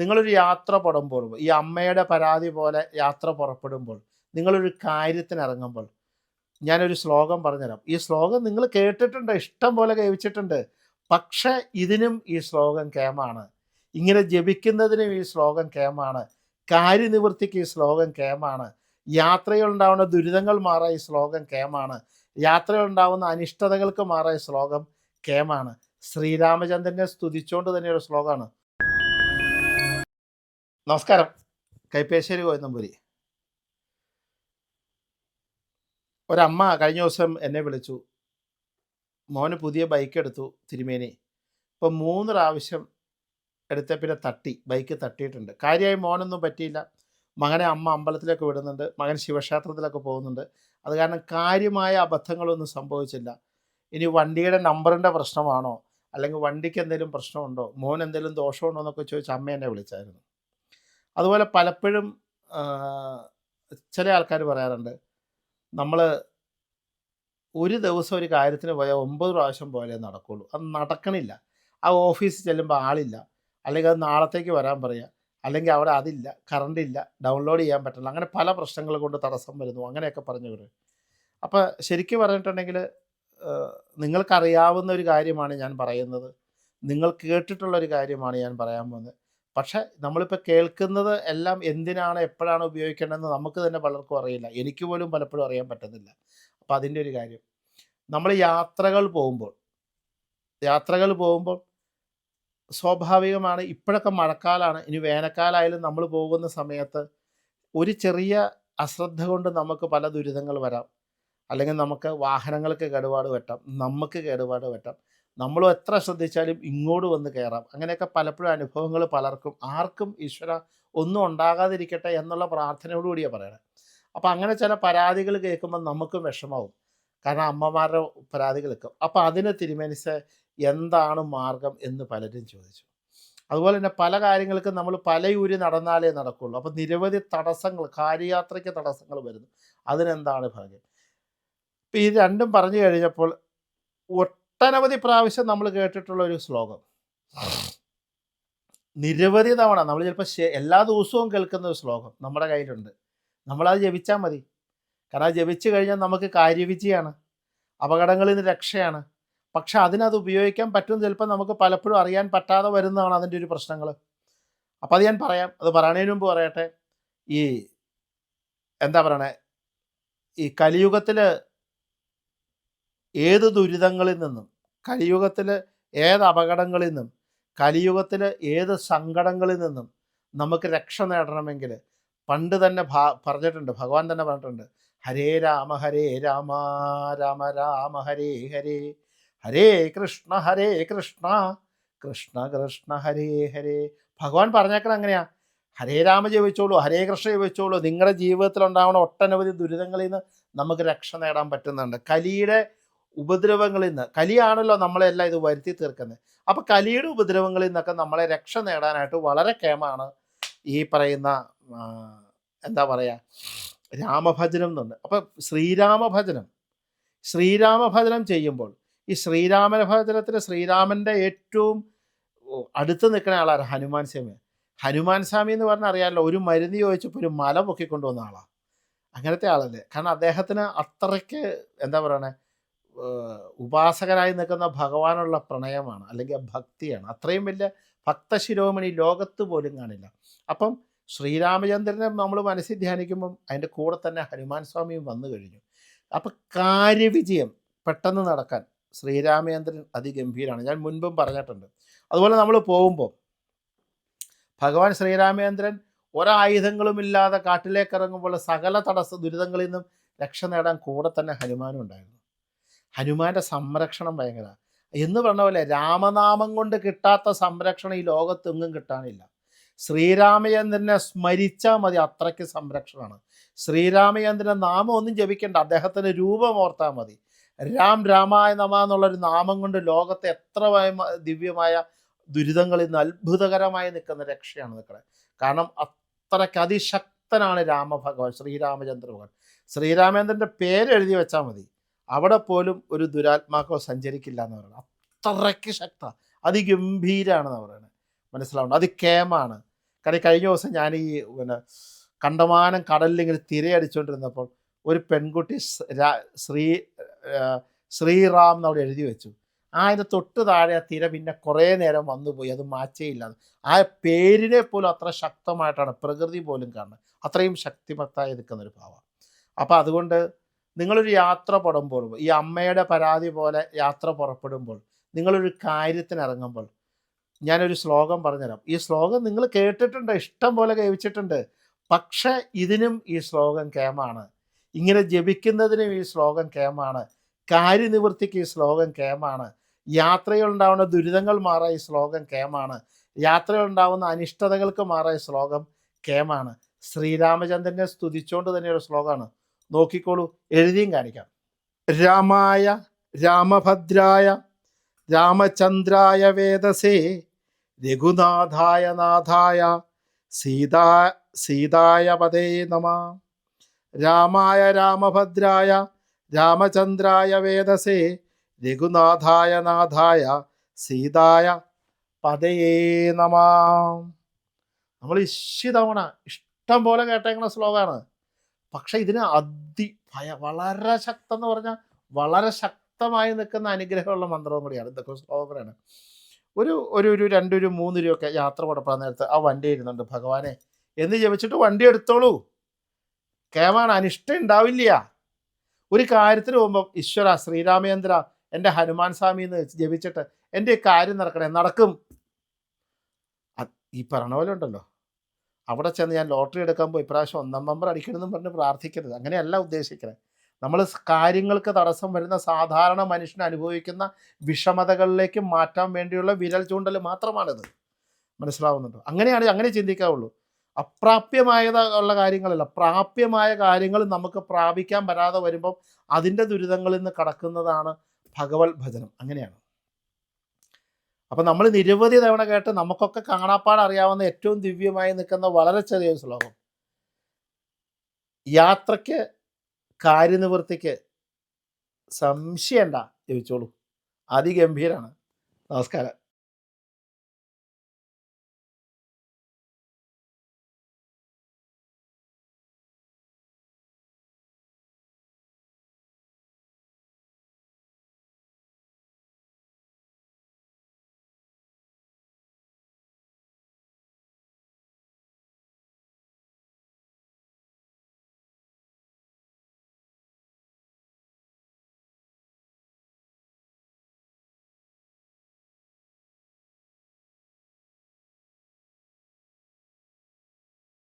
നിങ്ങളൊരു യാത്ര പുറമ്പോൾ ഈ അമ്മയുടെ പരാതി പോലെ യാത്ര പുറപ്പെടുമ്പോൾ നിങ്ങളൊരു കാര്യത്തിന് ഇറങ്ങുമ്പോൾ ഞാനൊരു ശ്ലോകം പറഞ്ഞുതരാം. ഈ ശ്ലോകം നിങ്ങൾ കേട്ടിട്ടുണ്ട് ഇഷ്ടം പോലെ കേവിച്ചിട്ടുണ്ട് പക്ഷേ ഇതിനും ഈ ശ്ലോകം കേമാണ്. ഇങ്ങനെ ജപിക്കുന്നതിനും ഈ ശ്ലോകം കേമാണ്. കാര്യനിവൃത്തിക്ക് ഈ ശ്ലോകം കേമാണ്. യാത്രയിലുണ്ടാവുന്ന ദുരിതങ്ങൾ മാറാൻ ഈ ശ്ലോകം കേമാണ്. യാത്രയിലുണ്ടാവുന്ന അനിഷ്ടതകൾക്ക് മാറാൻ ഈ ശ്ലോകം കേമാണ്. ശ്രീരാമചന്ദ്രനെ സ്തുതിച്ചുകൊണ്ട് തന്നെ ഒരു ശ്ലോകമാണ്. നമസ്കാരം. കൈപ്പേശ്ശേരി കോയന്നമ്പൂരി ഒരമ്മ കഴിഞ്ഞ ദിവസം എന്നെ വിളിച്ചു. മോന് പുതിയ ബൈക്ക് എടുത്തു തിരുമേനി. ഇപ്പം മൂന്ന് പ്രാവശ്യം എടുത്ത പിന്നെ തട്ടി ബൈക്ക് തട്ടിയിട്ടുണ്ട്. കാര്യമായി മോനൊന്നും പറ്റിയില്ല. മകനെ അമ്മ അമ്പലത്തിലേക്ക് വിടുന്നുണ്ട്. മകൻ ശിവക്ഷേത്രത്തിലൊക്കെ പോകുന്നുണ്ട്. അത് കാരണം കാര്യമായ അബദ്ധങ്ങളൊന്നും സംഭവിച്ചില്ല. ഇനി വണ്ടിയുടെ നമ്പറിന്റെ പ്രശ്നമാണോ? അല്ലെങ്കിൽ വണ്ടിക്ക് എന്തെങ്കിലും പ്രശ്നമുണ്ടോ? മോൻ എന്തെങ്കിലും ദോഷമുണ്ടോ എന്നൊക്കെ ചോദിച്ച് അമ്മ എന്നെ വിളിച്ചായിരുന്നു. അതുപോലെ പലപ്പോഴും ചില ആൾക്കാർ പറയാറുണ്ട് നമ്മൾ ഒരു ദിവസം ഒരു കാര്യത്തിന് പോയാൽ ഒമ്പത് പ്രാവശ്യം പോലെ നടക്കുള്ളൂ. അത് നടക്കണില്ല. ആ ഓഫീസിൽ ചെല്ലുമ്പോൾ ആളില്ല. അല്ലെങ്കിൽ അത് നാളത്തേക്ക് വരാൻ പറയുക അല്ലെങ്കിൽ അവിടെ അതില്ല കറണ്ട് ഇല്ല ഡൗൺലോഡ് ചെയ്യാൻ പറ്റില്ല. അങ്ങനെ പല പ്രശ്നങ്ങൾ കൊണ്ട് തടസ്സം വരുന്നു. അങ്ങനെയൊക്കെ പറഞ്ഞവർ അപ്പോൾ ശരിക്കും പറഞ്ഞിട്ടുണ്ടെങ്കിൽ നിങ്ങൾക്കറിയാവുന്ന ഒരു കാര്യമാണ് ഞാൻ പറയുന്നത്. നിങ്ങൾ കേട്ടിട്ടുള്ള ഒരു കാര്യമാണ് ഞാൻ പറയാൻ പോകുന്നത്. പക്ഷേ നമ്മളിപ്പോൾ കേൾക്കുന്നത് എല്ലാം എന്തിനാണ് എപ്പോഴാണ് ഉപയോഗിക്കേണ്ടതെന്ന് നമുക്ക് തന്നെ പലർക്കും അറിയില്ല. എനിക്ക് പോലും പലപ്പോഴും അറിയാൻ പറ്റുന്നില്ല. അപ്പോൾ അതിന്റെ ഒരു കാര്യം. നമ്മൾ യാത്രകൾ പോകുമ്പോൾ യാത്രകൾ പോകുമ്പോൾ സ്വാഭാവികമാണ് ഇപ്പോഴൊക്കെ മഴക്കാലമാണ് ഇനി വേനൽക്കാലമായാലും നമ്മൾ പോകുന്ന സമയത്ത് ഒരു ചെറിയ അശ്രദ്ധ കൊണ്ട് നമുക്ക് പല ദുരിതങ്ങൾ വരാം. അല്ലെങ്കിൽ നമുക്ക് വാഹനങ്ങൾക്ക് കേടുപാട് പറ്റാം നമുക്ക് കേടുപാട് പറ്റാം നമ്മൾ എത്ര ശ്രദ്ധിച്ചാലും ഇങ്ങോട്ട് വന്ന് കയറാം. അങ്ങനെയൊക്കെ പലപ്പോഴും അനുഭവങ്ങൾ പലർക്കും. ആർക്കും ഈശ്വര ഒന്നും ഉണ്ടാകാതിരിക്കട്ടെ എന്നുള്ള പ്രാർത്ഥനയോടുകൂടിയാണ് പറയണത് അപ്പോൾ അങ്ങനെ ചില പരാതികൾ കേൾക്കുമ്പോൾ നമുക്കും വിഷമാവും കാരണം അമ്മമാരുടെ പരാതികൾ കേൾക്കും. അപ്പോൾ അതിന് തിരുമനിസ് എന്താണ് മാർഗം എന്ന് പലരും ചോദിച്ചു. അതുപോലെ തന്നെ പല കാര്യങ്ങൾക്കും നമ്മൾ പലയൂരി നടന്നാലേ നടക്കുള്ളൂ. അപ്പോൾ നിരവധി തടസ്സങ്ങൾ കാര്യയാത്രയ്ക്ക് തടസ്സങ്ങൾ വരുന്നു. അതിനെന്താണ് ഭാഗ്യം? ഇപ്പം ഈ രണ്ടും പറഞ്ഞു കഴിഞ്ഞപ്പോൾ ഒട്ടനവധി പ്രാവശ്യം നമ്മൾ കേട്ടിട്ടുള്ള ഒരു ശ്ലോകം. നിരവധി തവണ നമ്മൾ ചിലപ്പോൾ എല്ലാ ദിവസവും കേൾക്കുന്ന ഒരു ശ്ലോകം നമ്മുടെ കയ്യിലുണ്ട്. നമ്മളത് ജപിച്ചാൽ മതി. കാരണം ജപിച്ചു കഴിഞ്ഞാൽ നമുക്ക് കാര്യവിജയാണ്. അപകടങ്ങളിൽ നിന്ന് രക്ഷയാണ്. പക്ഷെ അതിനത് ഉപയോഗിക്കാൻ പറ്റും ചിലപ്പോൾ നമുക്ക് പലപ്പോഴും അറിയാൻ പറ്റാതെ വരുന്നതാണ് അതിന്റെ ഒരു പ്രശ്നങ്ങൾ. അപ്പം അത് ഞാൻ പറയാം. അത് പറയണതിന് മുമ്പ് പറയട്ടെ. ഈ എന്താ പറയണേ? ഈ കലിയുഗത്തിൽ ഏത് ദുരിതങ്ങളിൽ നിന്നും കലിയുഗത്തിലെ ഏത് അപകടങ്ങളിൽ നിന്നും കലിയുഗത്തിലെ ഏത് സങ്കടങ്ങളിൽ നിന്നും നമുക്ക് രക്ഷ നേടണമെങ്കിൽ പണ്ട് തന്നെ പറഞ്ഞിട്ടുണ്ട് ഭഗവാൻ തന്നെ പറഞ്ഞിട്ടുണ്ട് ഹരേ രാമ ഹരേ രാമ രാമ രാമ ഹരേ ഹരേ ഹരേ കൃഷ്ണ ഹരേ കൃഷ്ണ കൃഷ്ണ കൃഷ്ണ ഹരേ ഹരേ. ഭഗവാൻ പറഞ്ഞേക്കണം അങ്ങനെയാ ഹരേ രാമ ജപിച്ചോളൂ ഹരേ കൃഷ്ണ ജപിച്ചോളൂ നിങ്ങളുടെ ജീവിതത്തിൽ ഉണ്ടാവുന്ന ഒട്ടനവധി ദുരിതങ്ങളിൽ നിന്ന് നമുക്ക് രക്ഷ നേടാൻ പറ്റുന്നുണ്ട്. കലിയുടെ ഉപദ്രവങ്ങളിൽ നിന്ന് കലിയാണല്ലോ നമ്മളെല്ലാം ഇത് വരുത്തി തീർക്കുന്നത് അപ്പോൾ കലിയുടെ ഉപദ്രവങ്ങളിൽ നിന്നൊക്കെ നമ്മളെ രക്ഷ നേടാനായിട്ട് വളരെ കേമാണ് ഈ പറയുന്ന എന്താ പറയുക രാമഭജനം എന്നുണ്ട് അപ്പം ശ്രീരാമഭജനം. ശ്രീരാമഭജനം ചെയ്യുമ്പോൾ ഈ ശ്രീരാമന ഭജനത്തിൽ ശ്രീരാമന്റെ ഏറ്റവും അടുത്ത് നിൽക്കുന്ന ആളാണ് ഹനുമാൻ സ്വാമി. ഹനുമാൻ സ്വാമി എന്ന് പറഞ്ഞാൽ അറിയാമല്ലോ ഒരു മരുന്ന് ചോദിച്ചപ്പോൾ ഒരു മല പൊക്കിക്കൊണ്ടുവന്ന ആളാണ് അങ്ങനത്തെ ആളല്ലേ. കാരണം അദ്ദേഹത്തിന് അത്രയ്ക്ക് എന്താ പറയണേ ഉപാസകരായി നിൽക്കുന്ന ഭഗവാനുള്ള പ്രണയമാണ് അല്ലെങ്കിൽ ഭക്തിയാണ്. അത്രയും വലിയ ഭക്തശിരോമണി ലോകത്ത് പോലും കാണില്ല. അപ്പം ശ്രീരാമചന്ദ്രനെ നമ്മൾ മനസ്സിൽ ധ്യാനിക്കുമ്പം അതിന്റെ കൂടെ തന്നെ ഹനുമാൻ സ്വാമിയും വന്നു കഴിഞ്ഞു. അപ്പം കാര്യവിജയം പെട്ടെന്ന് നടക്കാൻ ശ്രീരാമചന്ദ്രൻ അതിഗംഭീരമാണ് ഞാൻ മുൻപും പറഞ്ഞിട്ടുണ്ട്. അതുപോലെ നമ്മൾ പോകുമ്പോൾ ഭഗവാൻ ശ്രീരാമചന്ദ്രൻ ഒരായുധങ്ങളുമില്ലാതെ കാട്ടിലേക്ക് ഇറങ്ങുമ്പോൾ സകല തടസ്സ ദുരിതങ്ങളിൽ നിന്നും രക്ഷ നേടാൻ കൂടെ തന്നെ ഹനുമാനും ഉണ്ടായിരുന്നു. ഹനുമാന്റെ സംരക്ഷണം ഭയങ്കര. എന്ന് പറഞ്ഞ പോലെ രാമനാമം കൊണ്ട് കിട്ടാത്ത സംരക്ഷണം ഈ ലോകത്തെങ്ങും കിട്ടാനില്ല. ശ്രീരാമചന്ദ്രനെ സ്മരിച്ചാൽ മതി അത്രയ്ക്ക് സംരക്ഷണമാണ്. ശ്രീരാമചന്ദ്രൻ നാമം ഒന്നും ജപിക്കേണ്ട. അദ്ദേഹത്തിന്റെ രൂപം ഓർത്താൽ മതി. രാം രാമായ നമ എന്നുള്ളൊരു നാമം കൊണ്ട് ലോകത്തെ എത്ര ദിവ്യമായ ദുരിതങ്ങളിൽ നിന്ന് അത്ഭുതകരമായി നിൽക്കുന്ന രക്ഷയാണ് നിൽക്കുന്നത് കാരണം അത്രയ്ക്ക് അതിശക്തനാണ് രാമഭഗവാൻ ശ്രീരാമചന്ദ്ര ഭഗവാൻ ശ്രീരാമചന്ദ്രന്റെ പേര് എഴുതി വെച്ചാൽ മതി. അവിടെ പോലും ഒരു ദുരാത്മാക്കോ സഞ്ചരിക്കില്ല എന്ന് പറയുന്നത്. അത്രയ്ക്ക് ശക്ത അതിഗംഭീരാണെന്ന് പറയുന്നത്. മനസ്സിലാവുന്നത് അത് കേമാണ്. കാരണം കഴിഞ്ഞ ദിവസം ഞാൻ ഈ പിന്നെ കണ്ടമാനം കടലിൽ ഇങ്ങനെ തിരയടിച്ചുകൊണ്ടിരുന്നപ്പോൾ ഒരു പെൺകുട്ടി ശ്രീ ശ്രീറാം എന്നവിടെ എഴുതി വെച്ചു. ആ അതിന്റെ തൊട്ട് താഴെ ആ തിര പിന്നെ കുറേ നേരം വന്നുപോയി അത് മാച്ചേയില്ലാതെ ആ പേരിനെ പോലും അത്ര ശക്തമായിട്ടാണ് പ്രകൃതി പോലും കാണുന്നത്. അത്രയും ശക്തിമത്തായി നിൽക്കുന്നൊരു ഭാവം അപ്പോൾ അതുകൊണ്ട് നിങ്ങളൊരു യാത്ര പുറമ്പോൾ ഈ അമ്മയുടെ പരാതി പോലെ യാത്ര പുറപ്പെടുമ്പോൾ നിങ്ങളൊരു കാര്യത്തിന് ഇറങ്ങുമ്പോൾ ഞാനൊരു ശ്ലോകം പറഞ്ഞുതരാം. ഈ ശ്ലോകം നിങ്ങൾ കേട്ടിട്ടുണ്ട് ഇഷ്ടം പോലെ കേവിച്ചിട്ടുണ്ട് പക്ഷേ ഇതിനും ഈ ശ്ലോകം കേമാണ്. ഇങ്ങനെ ജപിക്കുന്നതിനും ഈ ശ്ലോകം കേമാണ്. കാര്യനിവൃത്തിക്ക് ഈ ശ്ലോകം കേമാണ്. യാത്രയിലുണ്ടാവുന്ന ദുരിതങ്ങൾ മാറാൻ ഈ ശ്ലോകം കേമാണ്. യാത്രയിലുണ്ടാവുന്ന അനിഷ്ടതകൾക്ക് മാറാൻ ഈ ശ്ലോകം കേമാണ്. ശ്രീരാമചന്ദ്രനെ സ്തുതിച്ചുകൊണ്ട് തന്നെ ഒരു ശ്ലോകമാണ്. നോക്കിക്കോളൂ. എഴുതിയും കാണിക്കാം. രാമായ രാമഭദ്രായ രാമചന്ദ്രായ വേദസേ രഘുനാഥായ നാഥായ സീതാ സീതായ പദേ നമ. രാമായ രാമഭദ്രായ രാമചന്ദ്രായ വേദസേ രഘുനാഥായ നാഥായ സീതായ പതയേ നമ. നമ്മൾ ഇഷ്ടതവണ ഇഷ്ടം പോലെ കേട്ടേക്കുന്ന ശ്ലോകമാണ് പക്ഷെ ഇതിന് അതി ഭയ വളരെ ശക്തം എന്ന് പറഞ്ഞാൽ വളരെ ശക്തമായി നിൽക്കുന്ന അനുഗ്രഹമുള്ള മന്ത്രവും കൂടിയാണ് ഇതൊക്കെ ശ്ലോകമാണ് ഒരു ഒരു ഒരു രണ്ടൊരു മൂന്ന് രൂപയൊക്കെ യാത്ര പുറപ്പെടാൻ നേരത്ത് ആ വണ്ടി ഇരുന്നുണ്ട്. ഭഗവാനെ എന്ന് ജപിച്ചിട്ട് വണ്ടി എടുത്തോളൂ. കേമാണ് അനിഷ്ടം ഉണ്ടാവില്ല. ഒരു കാര്യത്തിന് പോകുമ്പോൾ ഈശ്വര ശ്രീരാമേന്ദ്ര എന്റെ ഹനുമാൻ സ്വാമി എന്ന് ജപിച്ചിട്ട് എന്റെ കാര്യം നടക്കണേ നടക്കും. ഈ പറഞ്ഞ പോലെ ഉണ്ടല്ലോ. അവിടെ ചെന്ന് ഞാൻ ലോട്ടറി എടുക്കാൻ പോയി ഇപ്രാവശ്യം ഒന്നാം നമ്പർ അടിക്കണമെന്ന് പറഞ്ഞ് പ്രാർത്ഥിക്കരുത്. അങ്ങനെയല്ല ഉദ്ദേശിക്കുന്നത് നമ്മൾ കാര്യങ്ങൾക്ക് തടസ്സം വരുന്ന സാധാരണ മനുഷ്യൻ അനുഭവിക്കുന്ന വിഷമതകളിലേക്ക് മാറ്റാൻ വേണ്ടിയുള്ള വിരൽ ചൂണ്ടൽ മാത്രമാണിത്. മനസ്സിലാവുന്നുണ്ടോ? അങ്ങനെയാണ് അങ്ങനെ ചിന്തിക്കാവുള്ളൂ. അപ്രാപ്യമായത് ഉള്ള കാര്യങ്ങളല്ല. പ്രാപ്യമായ കാര്യങ്ങൾ നമുക്ക് പ്രാപിക്കാൻ വരാതെ വരുമ്പം അതിന്റെ ദുരിതങ്ങളിൽ നിന്ന് കടക്കുന്നതാണ് ഭഗവത് ഭജനം അങ്ങനെയാണ്. അപ്പം നമ്മൾ നിരവധി തവണ കേട്ട് നമുക്കൊക്കെ കാണാപ്പാട് അറിയാവുന്ന ഏറ്റവും ദിവ്യമായി നിൽക്കുന്ന വളരെ ചെറിയ ശ്ലോകം. യാത്രയ്ക്ക് കാര്യനിവൃത്തിക്ക് സംശയണ്ട ചോദിച്ചോളൂ അതിഗംഭീരാണ്. നമസ്കാരം.